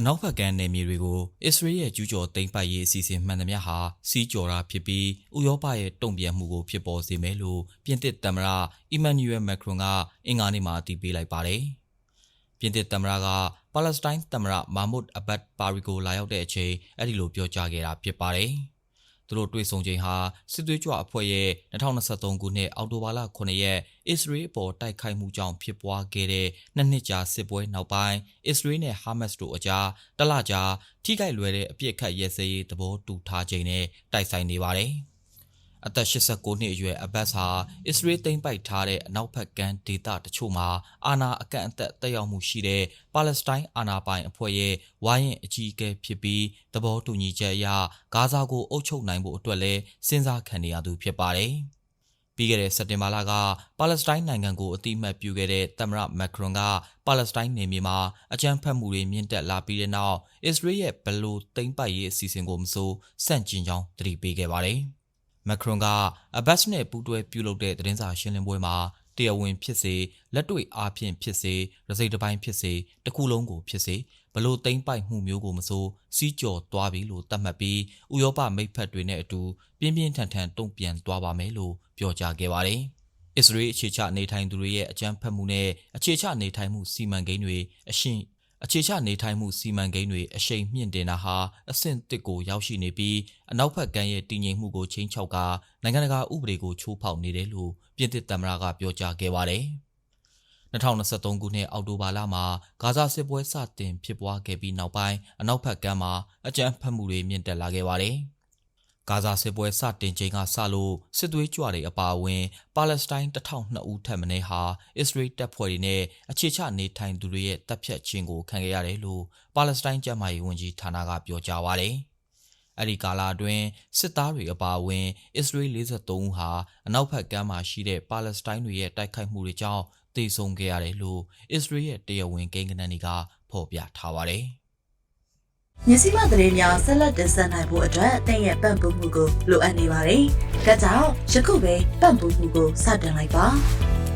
အနောက်ဘက်ကမ်းနယ်မြေတွေကိုအစ္စရေးရဲ့ကျူးကျော်သိမ်းပိုက်ရေးအစီအစဉ်မှန်သမျှဟာစီးကြော်တာဖြစ်ပြီးဥရောပရဲ့တုံ့ပြန်မှုကိုဖြစ်ပေါ်စေမယ်လို့ပြင်သစ်သမ္မတအီမန်နျူရယ်မက်ခရွန်ကအင်္ဂါနေ့မှာအတည်ပြုလိုက်ပါတယ်။ပြင်သစ်သမ္မတကပါလက်စတိုင်းသမ္မတမာမွတ်အဘတ်ပါရီကိုလာရောက်တဲ့အချိန်အဲ့ဒီလိုပြောကြားခဲ့တာဖြစ်ပါတယ်။ သူတို့တွေ့ဆုံချိန်ဟာစစ်သွေးကြွအဖွဲ့ရဲ့2023ခုနှစ်အောက်တိုဘာလ9ရက်အစ္စရေးအပေါ်တိုက်ခိုက်မှုကြောင့်ဖြစ်ပွားခဲ့တဲ့နှစ်နှစ်ကြာစစ်ပွဲနောက်ပိုင်းအစ္စရေးနဲ့ဟာမတ်စ်တို့အကြားတလကြာထိခိုက်လွယ်တဲ့အပြစ်ခတ်ရဲစရေးသဘောတူထားချိန်နဲ့တိုက်ဆိုင်နေပါတယ်။ အသက်89နှစ်အရွယ်အဘတ်ဟာအစ္စရေးသိမ်းပိုက်ထားတဲ့အနောက်ဘက်ကမ်းဒေသတချို့မှာအာဏာအကန့်အသတ်တက်ရောက်မှုရှိတဲ့ပါလက်စတိုင်းအာဏာပိုင်အဖွဲ့ရဲ့ဝိုင်းရင်အကြီးအကဲဖြစ်ပြီးသဘောတူညီချက်အရဂါဇာကိုအုပ်ချုပ်နိုင်ဖို့အတွက်လည်းစဉ်းစားခံနေရသူဖြစ်ပါတယ်။ပြီးခဲ့တဲ့စက်တင်ဘာလကပါလက်စတိုင်းနိုင်ငံကိုအတိအမှတ်ပြုခဲ့တဲ့သမ္မတမက်ခရွန်ကပါလက်စတိုင်းနယ်မြေမှာအကြမ်းဖက်မှုတွေမြင့်တက်လာပြီးတဲ့နောက်အစ္စရေးရဲ့ဘယ်လိုသိမ်းပိုက်ရေးအစီအစဉ်ကိုမဆိုစန့်ကျင်ကြောင်းသတိပေးခဲ့ပါတယ်။ မက်ခရွန်ကအဘတ်စ်နဲ့ပူးတွဲပြုလုပ်တဲ့သတင်းစာရှင်းလင်းပွဲမှာတရားဝင်ဖြစ်စေလက်တွေ့အားဖြင့်ဖြစ်စေရစိတ်တစ်ပိုင်းဖြစ်စေတစ်ခုလုံးကိုဖြစ်စေဘလို့သိမ့်ပိုက်မှုမျိုးကိုမဆိုစီးကြော်သွားပြီလို့သတ်မှတ်ပြီးဥရောပမိတ်ဖက်တွေနဲ့အတူပြင်းပြင်းထန်ထန်တုံ့ပြန်သွားပါမယ်လို့ပြောကြားခဲ့ပါတယ်။အစ္စရေးအခြေချနေထိုင်သူတွေရဲ့အကြမ်းဖက်မှုနဲ့အခြေချနေထိုင်မှုစီမံကိန်းတွေအရှင်း အခြေချနေထိုင်မှုစီမံကိန်းတွေအရှိန်မြင့်တင်တာဟာအဆင့်တစ်ကိုရောက်ရှိနေပြီးအနောက်ဘက်ကမ်းရဲ့တည်ငြိမ်မှုကိုချိန်ချောက်ကနိုင်ငံတကာဥပဒေကိုချိုးဖောက်နေတယ်လို့ပြင်သစ်သမ္မတကပြောကြားခဲ့ပါတယ်။2023ခုနှစ်အောက်တိုဘာလမှာဂါဇာစစ်ပွဲစတင်ဖြစ်ပွားခဲ့ပြီးနောက်ပိုင်းအနောက်ဘက်ကမ်းမှာအကြမ်းဖက်မှုတွေမြင့်တက်လာခဲ့ပါတယ်။ ဂါဇာစစ်ပွဲစတင်ချိန်ကစလို့စစ်သွေးကြွတွေအပါအဝင် ပါလက်စတိုင်း1002ဦးထပ်မင်းဟာအစ္စရေးတပ်ဖွဲ့တွေနဲ့အခြေချနေထိုင်သူတွေရဲ့တပ်ဖြတ်ခြင်းကိုခံခဲ့ရတယ်လို့ပါလက်စတိုင်းကျန်းမာရေးဝန်ကြီးဌာနကပြောကြားပါတယ်။အဲ့ဒီကာလအတွင်းစစ်သားတွေအပါအဝင် အစ္စရေး53ဦးဟာအနောက်ဘက်ကမ်းမှာရှိတဲ့ပါလက်စတိုင်းတွေရဲ့တိုက်ခိုက်မှုတွေကြောင့်တေဆုံးခဲ့ရတယ်လို့အစ္စရေးရဲ့တရားဝင်ကိန်းဂဏန်းတွေကဖော်ပြထားပါတယ်။ မြစီမသတင်းများဆက်လက်တင်ဆက်နိုင်ဖို့အတွက်အသင်ရဲ့ပံ့ပိုးမှုကိုလိုအပ်နေပါတယ်။ဒါကြောင့်ယခုပဲပံ့ပိုးမှုကိုစတင်လိုက်ပါ။